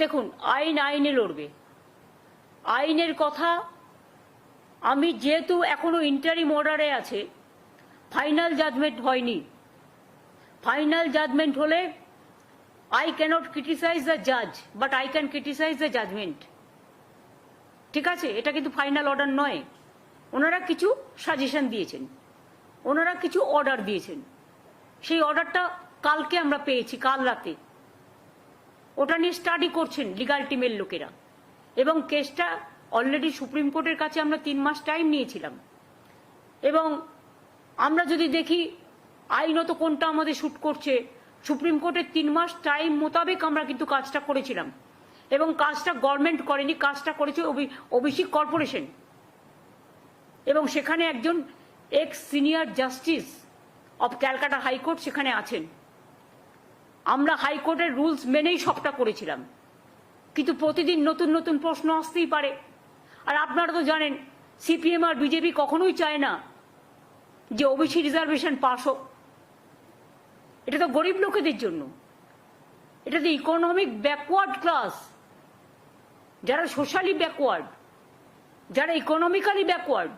দেখুন, আইন আইনে লড়বে। আইনের কথা, আমি যেহেতু এখনও ইন্টারিম অর্ডারে আছে ফাইনাল জাজমেন্ট হয়নি। ফাইনাল জাজমেন্ট হলে আই ক্যানট ক্রিটিসাইজ দ্য জাজ but I can criticise the judgment ঠিক আছে? এটা কিন্তু ফাইনাল অর্ডার নয়। ওনারা কিছু সাজেশন দিয়েছেন। ওনারা কিছু অর্ডার দিয়েছেন। সেই অর্ডারটা কালকে আমরা পেয়েছি, কাল রাতে। ওটা নিয়ে স্টাডি করছেন লিগাল টিমের লোকেরা। এবং কেসটা অলরেডি সুপ্রিম কোর্টের কাছে আমরা তিন মাস টাইম নিয়েছিলাম। এবং আমরা যদি দেখি, আইনত কোনটা আমাদের শ্যুট করছে, সুপ্রিম কোর্টের তিন মাস টাইম মোতাবেক আমরা কিন্তু কাজটা করেছিলাম। এবং কাজটা গভর্নমেন্ট করেনি, কাজটা করেছে ওবিসি কর্পোরেশন। এবং সেখানে একজন ex senior justice of Calcutta high court সেখানে আছেন। আমরা হাইকোর্টের রুলস মেনেই সবটা করেছিলাম। কিন্তু প্রতিদিন নতুন নতুন প্রশ্ন আসতেই পারে। আর আপনারা তো জানেন সিপিএম আর বিজেপি কখনোই চায় না যে ওবিসি রিজার্ভেশন পাস হোক। এটা তো গরিব লোকেদের জন্য। এটা তো ইকোনমিক ব্যাকওয়ার্ড ক্লাস যারা সোশ্যালি ব্যাকওয়ার্ড যারা ইকোনমিক্যালি ব্যাকওয়ার্ড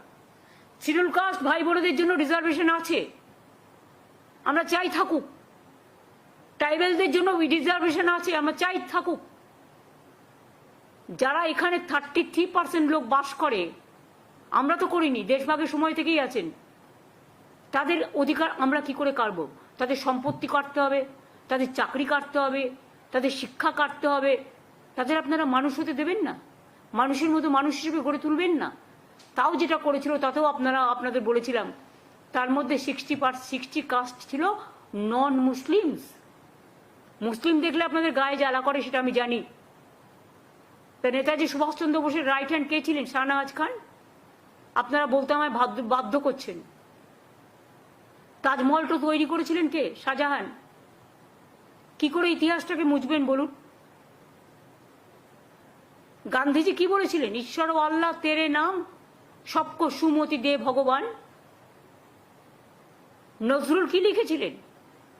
শিডিউল কাস্ট ভাই বোনেদের জন্য রিজার্ভেশন আছে। আমরা চাই থাকুক। ট্রাইবেলদের জন্য রিজার্ভেশন আছে, আমরা চাই থাকুক। যারা এখানে থার্টি থ্রি পার্সেন্ট লোক বাস করে, আমরা তো করিনি, দেশভাগের সময় থেকেই আছেন। তাদের অধিকার আমরা কি করে কাটবো? তাদের সম্পত্তি কাটতে হবে, তাদের চাকরি কাটতে হবে, তাদের শিক্ষা কাটতে হবে। তাদের আপনারা মানুষ হতে দেবেন না। মানুষের মতো মানুষ হিসেবে গড়ে তুলবেন না। তাও যেটা করেছিল, তাতেও আপনারা, আপনাদের বলেছিলাম, তার মধ্যে সিক্সটি পার সিক্সটি কাস্ট ছিল নন মুসলিমস মুসলিম দেখলে আপনাদের গায়ে জ্বালা করে, সেটা আমি জানি। তা নেতাজি সুভাষচন্দ্র বোসের রাইট হ্যান্ড কে ছিলেন? শাহনওয়াজ খান? আপনারা বলতে আমায় বাধ্য বাধ্য করছেন। তাজমহলটা তৈরি করেছিলেন কে? শাহজাহান। কি করে ইতিহাসটাকে মুছবেন বলুন? গান্ধীজি কি বলেছিলেন? ঈশ্বর ও আল্লাহ তেরে নাম, সবক সুমতি দে ভগবান। নজরুল কি লিখেছিলেন?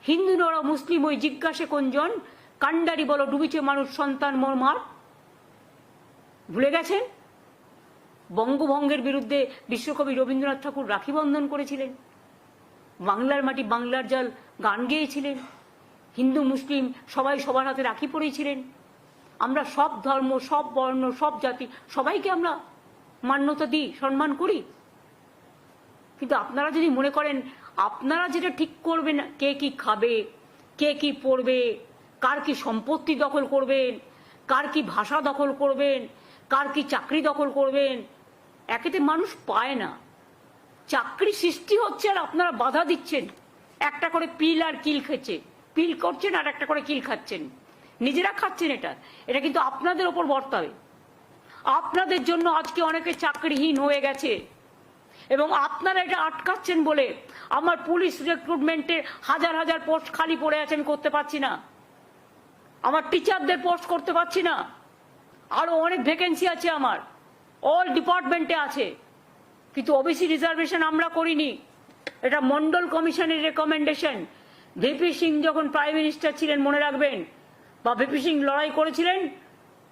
হিন্দু নর মুসলিম ওই জিজ্ঞাসে কোনজন? কান্ডারি বলো, ডুবিছে মানুষ, সন্তান মোর মার। ভুলে গেছেন? বঙ্গভঙ্গের বিরুদ্ধে বিশ্বকবি রবীন্দ্রনাথ ঠাকুর রাখি বন্ধন করেছিলেন। বাংলার মাটি বাংলার জল গান গেয়েছিলেন। হিন্দু, মুসলিম সবাই সবার হাতে রাখি পড়েছিলেন আমরা সব ধর্ম, সব বর্ণ, সব জাতি সবাইকে আমরা মান্যতা দিই, সম্মান করি। কিন্তু আপনারা যদি মনে করেন, আপনারা যেটা ঠিক করবেন, কে কি খাবে, কে কি পড়বে, কার কি সম্পত্তি দখল করবেন, কার কি ভাষা দখল করবেন, কার কি চাকরি দখল করবেন, একেতে মানুষ পায় না। চাকরি সৃষ্টি হচ্ছে আর আপনারা বাধা দিচ্ছেন। একটা করে পিল আর কিল খেচ্ছে, পিল করছেন আর একটা করে কিল খাচ্ছেন। নিজেরা খাচ্ছেন এটা এটা কিন্তু আপনাদের ওপর বর্তাবে। আপনাদের জন্য আজকে অনেকে চাকরিহীন হয়ে গেছে। এবং আপনারা এটা আটকাচ্ছেন বলে আমার পুলিশ রিক্রুটমেন্টে হাজার হাজার পোস্ট খালি পড়ে আছে, আমি করতে পারছি না। আমার টিচারদের পোস্ট করতে পারছি না। আরও অনেক ভ্যাকেন্সি আছে আমার। অল ডিপার্টমেন্টে আছে। কিন্তু ওবিসি রিজার্ভেশন আমরা করিনি। এটা মন্ডল কমিশনের রেকমেন্ডেশন ভিপি সিং যখন প্রাইম মিনিস্টার ছিলেন, মনে রাখবেন, বা ভিপি সিং লড়াই করেছিলেন,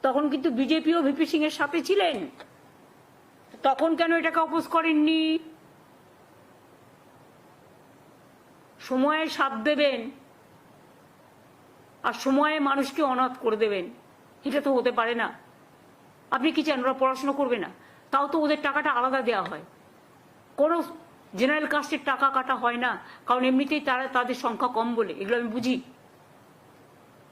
তখন কিন্তু বিজেপিও ভিপি সিং এর সাথে ছিলেন। তখন কেন এটাকে অপোজ করেননি? সময়ে সাথ দেবেন আর সময়ে মানুষকে অনাথ করে দেবেন। এটা তো হতে পারে না। আপনি কি চান? ওরা পড়াশোনা করবে না। তাও তো ওদের টাকাটা আলাদা দেওয়া হয়। কোনো জেনারেল কাস্টের টাকা কাটা হয় না। কারণ এমনিতেই তারা তাদের সংখ্যা কম বলে। এগুলো আমি বুঝি।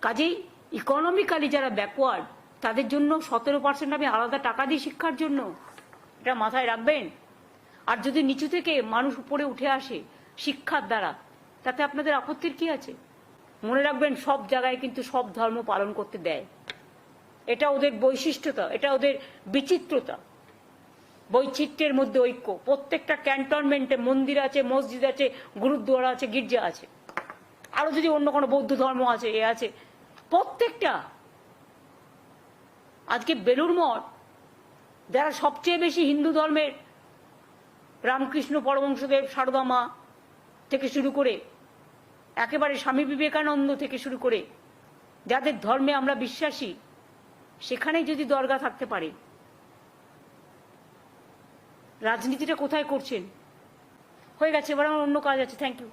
কাজেই ইকোনমিক্যালি যারা ব্যাকওয়ার্ড তাদের জন্য সতেরো পার্সেন্ট আমি আলাদা টাকা দিই শিক্ষার জন্য এটা মাথায় রাখবেন। আর যদি নিচু থেকে মানুষ উপরে উঠে আসে শিক্ষার দ্বারা, তাতে আপনাদের আপত্তির কি আছে? মনে রাখবেন, সব জায়গায় কিন্তু সব ধর্ম পালন করতে দেয়। এটা ওদের বৈশিষ্ট্যতা, এটা ওদের বিচিত্রতা। বৈচিত্র্যের মধ্যে ঐক্য। প্রত্যেকটা ক্যান্টনমেন্টে মন্দির আছে, মসজিদ আছে, গুরুদ্বারা আছে, গির্জা আছে। আরও যদি অন্য কোনো বৌদ্ধ ধর্ম আছে, এ আছে। প্রত্যেকটা। আজকে বেলুর মঠ যারা সবচেয়ে বেশি হিন্দু ধর্মের, রামকৃষ্ণ পরমংশদেব সারদা মা থেকে শুরু করে, একেবারে স্বামী বিবেকানন্দ থেকে শুরু করে, যাদের ধর্মে আমরা বিশ্বাসী সেখানে যদি দরগা থাকতে পারে, রাজনীতিটা কোথায় করছেন? হয়ে গেছে, এবার আমার অন্য কাজ আছে থ্যাংক ইউ